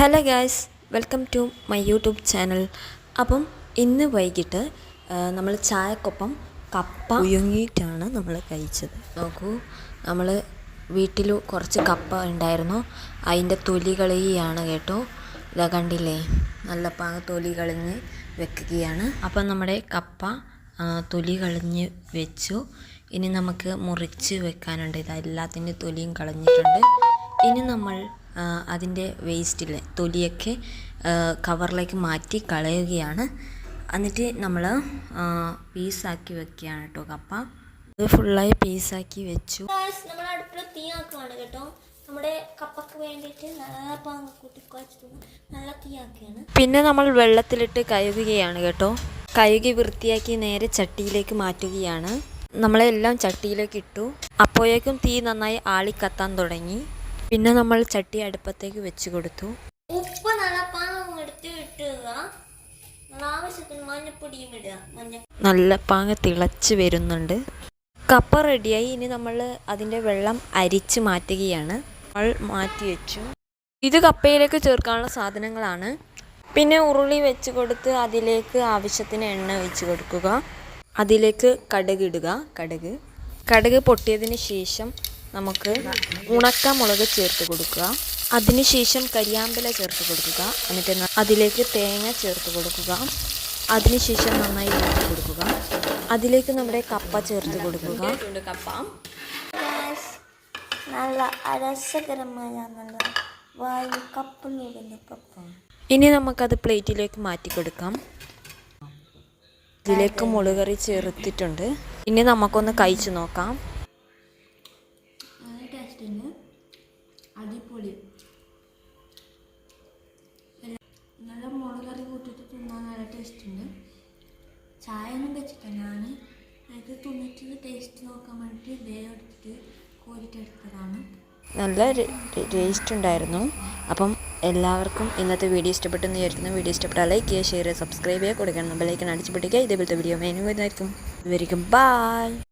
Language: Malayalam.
Hello guys welcome to my YouTube channel. അപ്പം ഇന്ന് വൈകിട്ട് നമ്മൾ ചായക്കൊപ്പം കപ്പ ഉയങ്ങിയിട്ടാണ് നമ്മൾ കഴിച്ചത്. നോക്കൂ നമ്മൾ വീട്ടിൽ കുറച്ച് കപ്പ ഉണ്ടായിരുന്നു. അതിന്റെ തൊലി കളയുകയാണ് കേട്ടോ ഇതാ കണ്ടില്ലേ? നല്ല പാങ്ങ തൊലി കളഞ്ഞ് വെക്കുകയാണ്. അപ്പം നമ്മുടെ കപ്പ തൊലി കളഞ്ഞ് വെച്ചു. ഇനി നമുക്ക് മുറിച്ച് വെക്കാനുണ്ട്. ഇതാ എല്ലാത്തിന്റെ തൊലിയും കളഞ്ഞിട്ടുണ്ട്. ഇനി നമ്മൾ അതിന്റെ വേസ്റ്റിലെ തൊലിയൊക്കെ കവറിലേക്ക് മാറ്റി കളയുകയാണ്. എന്നിട്ട് നമ്മൾ പീസാക്കി വെക്കുകയാണ് കേട്ടോ കപ്പ. അത് ഫുള്ളായി പീസാക്കി വെച്ചു. നമ്മൾ അടുപ്പിൽ തീ ആക്കുകയാണ് കേട്ടോ. നമ്മുടെ കപ്പക്ക് വേണ്ടിയിട്ട് നല്ല പാങ്ങ കൂട്ടി കുഴച്ചിട്ട് നല്ല തീയാക്കുകയാണ് പിന്നെ നമ്മൾ വെള്ളത്തിലിട്ട് കഴുകുകയാണ് കേട്ടോ. കഴുകി വൃത്തിയാക്കി നേരെ ചട്ടിയിലേക്ക് മാറ്റുകയാണ്. നമ്മളെല്ലാം ചട്ടിയിലേക്ക് ഇട്ടു. അപ്പോഴേക്കും തീ നന്നായി ആളിക്കത്താൻ തുടങ്ങി. പിന്നെ നമ്മൾ ചട്ടി അടുപ്പത്തേക്ക് വെച്ച് കൊടുത്തു. ഉപ്പ് നല്ല എടുത്ത് ഇട്ടുക. ആവശ്യത്തിന് മഞ്ഞപ്പൊടിയും ഇടുക. മഞ്ഞ നല്ല പാങ്ങ തിളച്ച് വരുന്നുണ്ട്. കപ്പ റെഡിയായി ഇനി നമ്മൾ അതിന്റെ വെള്ളം അരിച്ച് മാറ്റുകയാണ്. നമ്മൾ മാറ്റി വെച്ചു. ഇത് കപ്പയിലേക്ക് ചേർക്കാനുള്ള സാധനങ്ങളാണ്. പിന്നെ ഉരുളി വെച്ച് കൊടുത്ത് അതിലേക്ക് ആവശ്യത്തിന് എണ്ണ ഒഴിച്ച് കൊടുക്കുക. അതിലേക്ക് കടുക് ഇടുക. കടുക്. കടുക് പൊട്ടിയതിന് ശേഷം നമുക്ക് ഉണക്ക മുളക് ചേർത്ത് കൊടുക്കുക. അതിനുശേഷം കരിയാമ്പില ചേർത്ത് കൊടുക്കുക. എന്നിട്ട് അതിലേക്ക് തേങ്ങ ചേർത്ത് കൊടുക്കുക. അതിനുശേഷം നന്നായി ഇളക്കി കൊടുക്കുക. അതിലേക്ക് നമ്മുടെ കപ്പ ചേർത്ത് കൊടുക്കുക. കപ്പ. നല്ല രസകരമായ നല്ല വായു കപ്പലൂടുന്ന കപ്പ. ഇനി നമുക്കത് പ്ലേറ്റിലേക്ക് മാറ്റി കൊടുക്കാം ഇതിലേക്ക് മുളുകറി ചേർത്തിട്ടുണ്ട്. ഇനി നമുക്കൊന്ന് കഴിച്ചു നോക്കാം. അടിപൊളി. നല്ല മുളക് കറി കൂട്ടിയിട്ട് തിന്നാൻ നല്ല ടേസ്റ്റ് ഉണ്ട്. ചായ ഒന്നും വെച്ചിട്ടില്ല ഞാൻ ഇത് തിന്നിട്ട് ടേസ്റ്റ് നോക്കാൻ വേണ്ടിയിട്ട് വേഗം എടുത്തിട്ട് കോരിട്ടെടുത്തതാണ് നല്ല ടേസ്റ്റ് ഉണ്ടായിരുന്നു. അപ്പം എല്ലാവർക്കും ഇന്നത്തെ വീഡിയോ ഇഷ്ടപ്പെട്ടെന്ന് വിചാരിക്കുന്നു. വീഡിയോ ഇഷ്ടപ്പെട്ടാൽ ലൈക്ക് ചെയ്യുക ഷെയർ സബ്സ്ക്രൈബ് ചെയ്യുക കൊടുക്കണം ബെല്ലൈക്കൺ അടിച്ചു പിടിക്കുക ഇതേപോലത്തെ വീഡിയോ മെനു വരുന്നതായിരിക്കും ഇതുവരെയും ബായ്